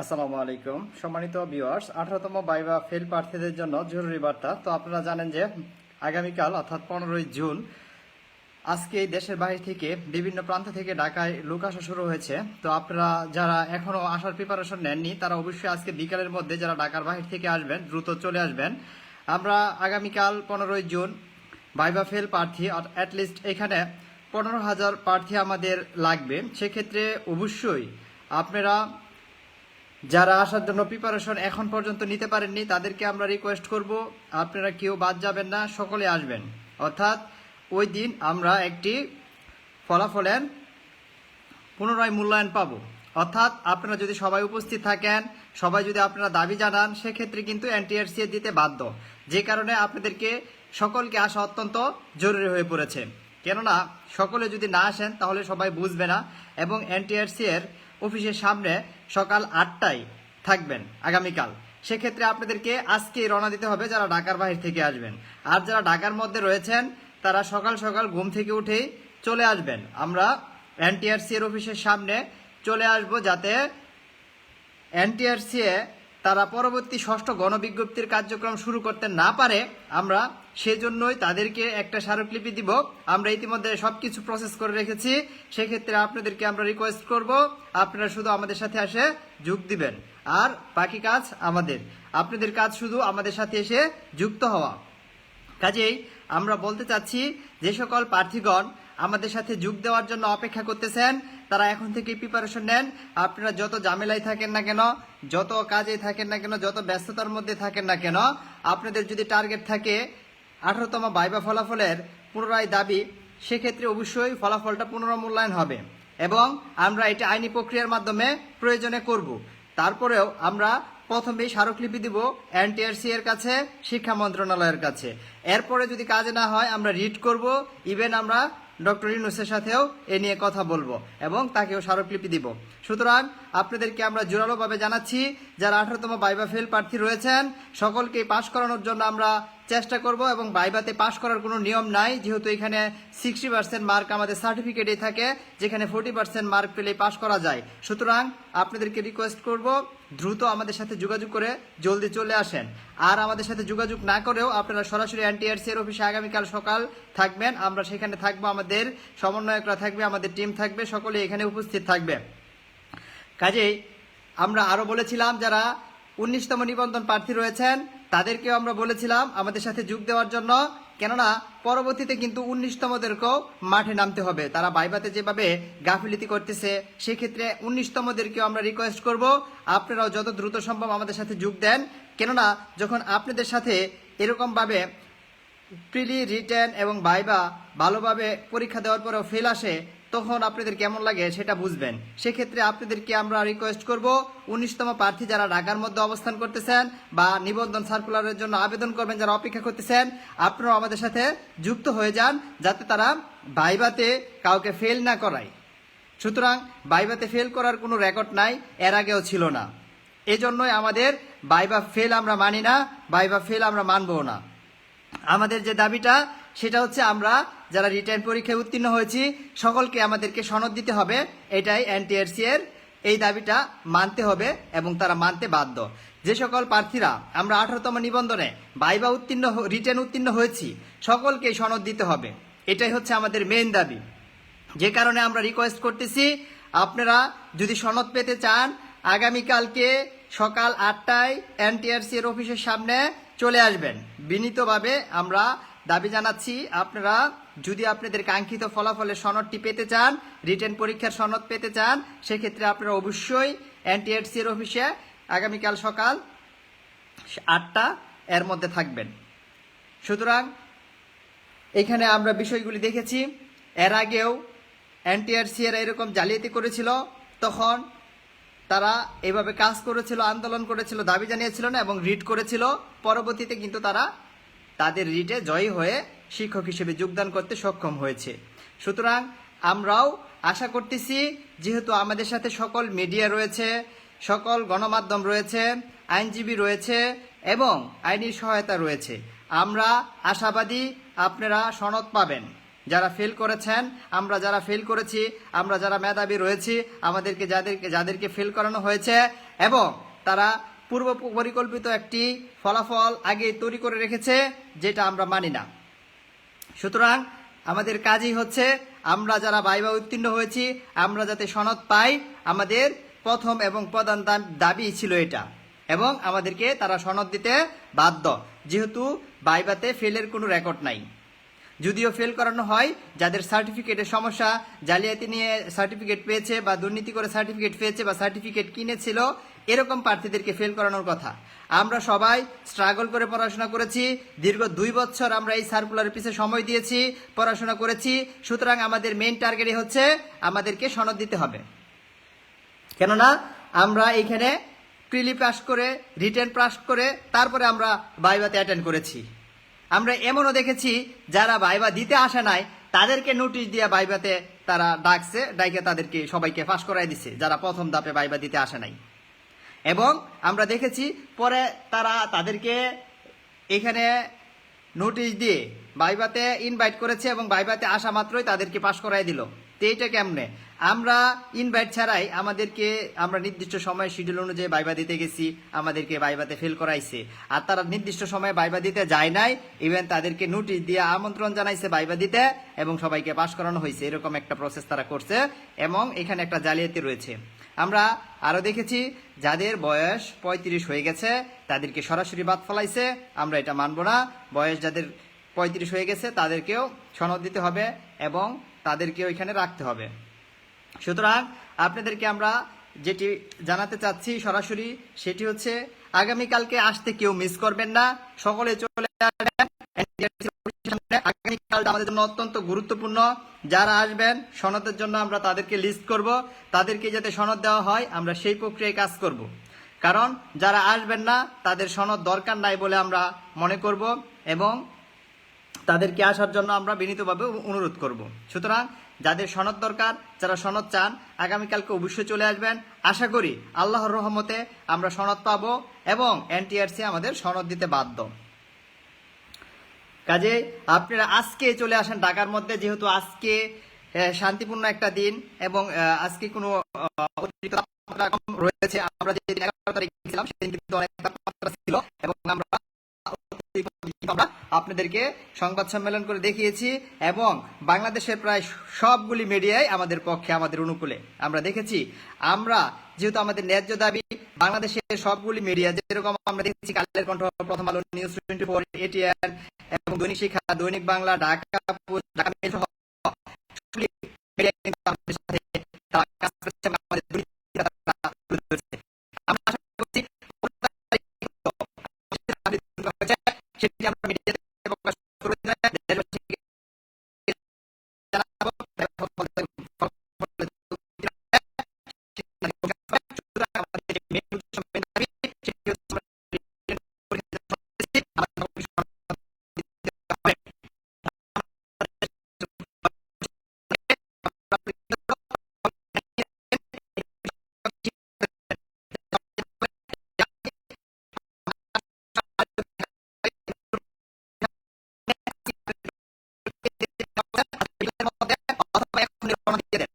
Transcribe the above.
আসসালামু আলাইকুম। সম্মানিত ভিউয়ার্স আঠারোতম বাইবা ফেল প্রার্থীদের জন্য জরুরি বার্তা। তো আপনারা জানেন যে আগামীকাল, অর্থাৎ পনেরোই জুন, আজকে দেশের বাইরে থেকে বিভিন্ন প্রান্ত থেকে ঢাকায় লোক আসা শুরু হয়েছে। তো আপনারা যারা এখনও আসার প্রিপারেশন নেননি, তারা অবশ্যই আজকে বিকালের মধ্যে যারা ঢাকার বাহির থেকে আসবেন, দ্রুত চলে আসবেন। আমরা আগামীকাল পনেরোই জুন বাইবা ফেল প্রার্থী অ্যাটলিস্ট এখানে পনেরো হাজার প্রার্থী আমাদের লাগবে। সেক্ষেত্রে অবশ্যই আপনারা যারা আসার জন্য প্রিপারেশন এখন পর্যন্ত নিতে পারেননি, তাদেরকে আমরা রিকোয়েস্ট করব, আপনারা কেউ বাদ যাবেন না, সকলে আসবেন। অর্থাৎ, ওই দিন আমরা একটি ফলাফলের পুনরায় মূল্যায়ন পাব। অর্থাৎ, আপনারা যদি সবাই উপস্থিত থাকেন, সবাই যদি আপনারা দাবি জানান, সেক্ষেত্রে কিন্তু এনটিআরসি দিতে বাধ্য। যে কারণে আপনাদেরকে সকলকে আসা অত্যন্ত জরুরি হয়ে পড়েছে। কেননা, সকলে যদি না আসেন, তাহলে সবাই বুঝবে না, এবং এনটিআরসি এর অফিসের সামনে সকাল আটটায় থাকবেন আগামীকাল। সেক্ষেত্রে আপনাদেরকে আজকেই রওনা দিতে হবে যারা ঢাকার বাহির থেকে আসবেন। আর যারা ঢাকার মধ্যে রয়েছেন, তারা সকাল সকাল ঘুম থেকে উঠেই চলে আসবেন। আমরা এনটিআরসি এর অফিসের সামনে চলে আসব যাতে এনটিআরসি এ তারা পরবর্তী ষষ্ঠ গণবিজ্ঞপ্তির কার্যক্রম শুরু করতে না পারে। আমরা সেজন্যই তাদেরকে একটা স্মারকলিপি দিব। আমরা ইতিমধ্যে সবকিছু প্রসেস করে রেখেছি। সেক্ষেত্রে আপনাদেরকে আমরা রিকোয়েস্ট করব, আপনারা শুধু আমাদের সাথে আসে যোগ দিবেন। আর বাকি কাজ আমাদের। আপনাদের কাজ শুধু আমাদের সাথে এসে যুক্ত হওয়া। কাজেই আমরা বলতে চাচ্ছি, যে সকল প্রার্থীগণ আমাদের সাথে যোগ দেওয়ার জন্য অপেক্ষা করতেছেন, তারা এখন থেকে প্রিপারেশন নেন। আপনারা যত ঝামেলায় থাকেন না কেন, যত কাজে থাকেন না কেন, যত ব্যস্ততার মধ্যে থাকেন না কেন, আপনাদের যদি টার্গেট থাকে আঠারোতম বাইবা ফলাফলের পুনরায় দাবি, সেক্ষেত্রে অবশ্যই ফলাফলটা পুনর্মূল্যায়ন হবে এবং আমরা এটা আইনি প্রক্রিয়ার মাধ্যমে প্রয়োজনে করব। তারপরেও আমরা প্রথমেই স্মারকলিপি দিব এনটিআরসি এর কাছে, শিক্ষা মন্ত্রণালয়ের কাছে। এরপরে যদি কাজে না হয়, আমরা রিড করব, ইভেন আমরা ডক্টর ইউনুসের সাথেও এ নিয়ে কথা বলব এবং তাকেও স্মারকলিপি দিব। সুতরাং আপনাদেরকে আমরা জোরালোভাবে জানাচ্ছি, যারা আঠারোতম বাইবা ফেল প্রার্থী রয়েছেন, সকলকে পাশ করানোর জন্য আমরা চেষ্টা করব এবং বাইবাতে পাশ করার কোনো নিয়ম নাই। যেহেতু এখানে সিক্সটি পার্সেন্ট মার্ক আমাদের সার্টিফিকেটে থাকে, যেখানে ফোর্টি পার্সেন্ট মার্ক পেলে পাশ করা যায়। সুতরাং আপনাদেরকে রিকোয়েস্ট করব, দ্রুত আমাদের সাথে যোগাযোগ করে জলদি চলে আসেন। আর আমাদের সাথে যোগাযোগ না করেও আপনারা সরাসরি এনটিআরসি এর অফিসে আগামীকাল সকাল থাকবেন। আমরা সেখানে থাকব, আমাদের সমন্বয়করা থাকবে, আমাদের টিম থাকবে, সকলে এখানে উপস্থিত থাকবে। কাজেই আমরা আরও বলেছিলাম, যারা উনিশতম নিবন্ধন প্রার্থী রয়েছেন, তাদেরকেও আমরা বলেছিলাম আমাদের সাথে যোগ দেওয়ার জন্য। কেননা, পরবর্তীতে কিন্তু উনিশতমদেরকেও মাঠে নামতে হবে। তারা বাইবাতে যেভাবে গাফিলিতি করতেছে, সেক্ষেত্রে উনিশতমদেরকেও আমরা রিকোয়েস্ট করব, আপনারাও যত দ্রুত সম্ভব আমাদের সাথে যোগ দেন। কেননা, যখন আপনাদের সাথে এরকমভাবে প্রিলি রিটার্ন এবং বাইবা ভালোভাবে পরীক্ষা দেওয়ার পরেও ফেল আসে তখন আপনাদের কেমন লাগে সেটা বুঝবেন। সেক্ষেত্রে আপনাদেরকে আমরা রিকোয়েস্ট করব, উনিশতম প্রার্থী যারা ঢাকার মধ্যে অবস্থান করতেছেন বা নিবন্ধন সার্কুলারের জন্য আবেদন করবেন, যারা অপেক্ষা করতেছেন, আপনারাও আমাদের সাথে যুক্ত হয়ে যান, যাতে তারা বাইবাতে কাউকে ফেল না করায়। সুতরাং বাইবাতে ফেল করার কোনো রেকর্ড নাই, এর আগেও ছিল না। এজন্যই আমাদের বাইবা ফেল আমরা মানি না বাইবা ফেল আমরা মানবো না। আমাদের যে দাবিটা সেটা হচ্ছে আমরা যারা রিটার্ন পরীক্ষায় উত্তীর্ণ হয়েছি, সকলকে আমাদেরকে সনদ দিতে হবে। এটাই এনটিআরসি এর এই দাবিটা মানতে হবে এবং তারা মানতে বাধ্য। যে সকল প্রার্থীরা আমরা আঠারোতম নিবন্ধনে বাইবা উত্তীর্ণ রিটার্ন উত্তীর্ণ হয়েছি সকলকে সনদ দিতে হবে। এটাই হচ্ছে আমাদের মেইন দাবি। যে কারণে আমরা রিকোয়েস্ট করতেছি, আপনারা যদি সনদ পেতে চান, আগামীকালকে সকাল আটটায় এনটিআরসি এর অফিসের সামনে চলে আসবেন। বিনীতভাবে আমরা দাবি জানাচ্ছি, আপনারা যদি আপনাদের কাঙ্ক্ষিত ফলাফলের সনদটি পেতে চান, রিটেন পরীক্ষার সনদ পেতে চান, সেক্ষেত্রে আপনারা অবশ্যই এনটিআরসি এর অফিসে আগামীকাল সকাল আটটা এর মধ্যে থাকবেন। সুতরাং এখানে আমরা বিষয়গুলি দেখেছি। এর আগেও এনটিআরসি এরা এরকম জালিয়াতি করেছিল, তখন তারা এভাবে কাজ করেছিল, আন্দোলন করেছিল, দাবি জানিয়েছিল না এবং রিট করেছিল। পরবর্তীতে কিন্তু তারা তাদের রিটে জয়ী হয়ে শিক্ষক হিসেবে যোগদান করতে সক্ষম হয়েছে। সুতরাং আমরাও আশা করতেছি, যেহেতু আমাদের সাথে সকল মিডিয়া রয়েছে, সকল গণমাধ্যম রয়েছে, আইনজীবী রয়েছে এবং আইনি সহায়তা রয়েছে, আমরা আশাবাদী আপনারা সনদ পাবেন। যারা ফেল করেছেন, আমরা যারা ফেল করেছি, আমরা যারা মেধাবী রয়েছি, আমাদেরকে যাদেরকে যাদেরকে ফেল করানো হয়েছে এবং তারা পূর্ব পরিকল্পিত একটি ফলাফল আগে তৈরি করে রেখেছে, যেটা আমরা মানি না। সুতরাং আমাদের কাজই হচ্ছে, আমরা যারা বাইবা উত্তীর্ণ হয়েছি, আমরা যাতে সনদ পাই, আমাদের প্রথম এবং প্রধান দাবি ছিল এটা। এবং আমাদেরকে তারা সনদ দিতে বাধ্য, যেহেতু বাইবাতে ফেলের কোনো রেকর্ড নাই। যদিও ফেল করানো হয়, যাদের সার্টিফিকেটের সমস্যা, জালিয়াতি নিয়ে সার্টিফিকেট পেয়েছে বা দুর্নীতি করে সার্টিফিকেট পেয়েছে বা সার্টিফিকেট কিনেছিল, এরকম প্রার্থীদেরকে ফেল করানোর কথা। আমরা সবাই স্ট্রাগল করে পড়াশোনা করেছি, দীর্ঘ দুই বছর আমরা এই সার্কুলারের পিছিয়ে সময় দিয়েছি, পড়াশোনা করেছি, সুতরাং আমাদের মেইন টার্গেটই হচ্ছে আমাদেরকে সনদ দিতে হবে। কেননা আমরা এইখানে প্রিলি পাস করে রিটেন পাস করে, তারপরে আমরা বাইবাতে অ্যাটেন্ড করেছি। আমরা এমনও দেখেছি, যারা ভাইবা দিতে আসে নাই, তাদেরকে নোটিশ দিয়ে ভাইবাতে তারা ডাকছে, ডাইকে তাদেরকে সবাইকে ফাঁস করাই দিছে, যারা প্রথম দাপে ভাইবা দিতে আসে নাই। এবং আমরা দেখেছি, পরে তারা তাদেরকে এখানে নোটিশ দিয়ে ভাইবাতে ইনভাইট করেছে এবং ভাইবাতে আসা মাত্রই তাদেরকে পাশ করাই দিল। তো এইটা কেমনে? আমরা ইনভাইট ছাড়াই আমাদেরকে, আমরা নির্দিষ্ট সময় শিডিউল অনুযায়ী বাইবা দিতে গেছি, আমাদেরকে বাইবাতে ফেল করাইছে। আর তারা নির্দিষ্ট সময়ে বাইবা দিতে যায় নাই ইভেন তাদেরকে নোটিশ দিয়ে আমন্ত্রণ জানাইছে বাইবা দিতে এবং সবাইকে পাশ করানো হয়েছে। এরকম একটা প্রসেস তারা করছে এবং এখানে একটা জালিয়াতি রয়েছে। আমরা আরও দেখেছি, যাদের বয়স পঁয়ত্রিশ হয়ে গেছে, তাদেরকে সরাসরি বাদ ফলাইছে, আমরা এটা মানব না। বয়স যাদের পঁয়ত্রিশ হয়ে গেছে, তাদেরকেও সনদ দিতে হবে এবং তাদেরকেও ওইখানে রাখতে হবে। সুতরাং আপনাদেরকে আমরা যেটি জানাতে চাচ্ছি সরাসরি, সেটি হচ্ছে, আগামীকালকে আসতে কেউ মিস করবেন না। সকলে চলে। আগামীকাল আমাদের জন্য অত্যন্ত গুরুত্বপূর্ণ। যারা আসবেন, সনদের জন্য আমরা তাদেরকে লিস্ট করব। তাদেরকে যাতে সনদ দেওয়া হয়, আমরা সেই প্রক্রিয়ায় কাজ করব। কারণ, যারা আসবেন না, তাদের সনদ দরকার নাই বলে আমরা মনে করব। এবং তাদেরকে আসার জন্য আমরা বিনীতভাবে অনুরোধ করব। সুতরাং যাদের সনদ দরকার, যারা সনদ চান, আগামীকালকে অবশ্যই চলে আসবেন। আশা করি আল্লাহর রহমতে আমরা সনদ পাবো এবং এনটিআরসি আমাদের সনদ দিতে বাধ্য। কাজে আপনারা আজকে চলে আসেন ঢাকার মধ্যে, যেহেতু আজকে শান্তিপূর্ণ একটা দিন এবং আজকে কোনো রয়েছে। আমরা যেদিন এগারো তারিখ ছিলাম সেদিন কিন্তু অনেক তাপমাত্রা ছিল এবং আমরা আমরা আপনাদেরকে সংবাদ সম্মেলন করে দেখিয়েছি এবং বাংলাদেশের প্রায় সবগুলি মিডিয়ায় আমাদের পক্ষে, আমাদের অনুকূলে। আমরা দেখেছি, আমরা যেহেতু আমাদের ন্যায্য দাবি, বাংলাদেশের সবগুলি মিডিয়া যেরকম আমরা দেখেছি কালের কণ্ঠ, প্রথম আলো নিউজ টোয়েন্টি ফোর এটিএন এবং দৈনিক শিক্ষা, দৈনিক বাংলা, ঢাকা ঢাকা মেল সহ সবগুলি media কিন্তু আমাদের সাথে তারা কাজ করছে এবং আমাদের দুর্নীতিটা তারা তুলে ধরছে। আমরা আশা করছি সেটি আমরা মিডিয়াতে প্রকাশ করে দেশবাসীকে জানাব। সুতরাং আমাদের যে main উদ্দেশ্য, main দাবি, সেটি হচ্ছে আমরা পরীক্ষা দিতে আমাদের দিতে হবে। অথবা এখনই রওনা দিয়ে দেন।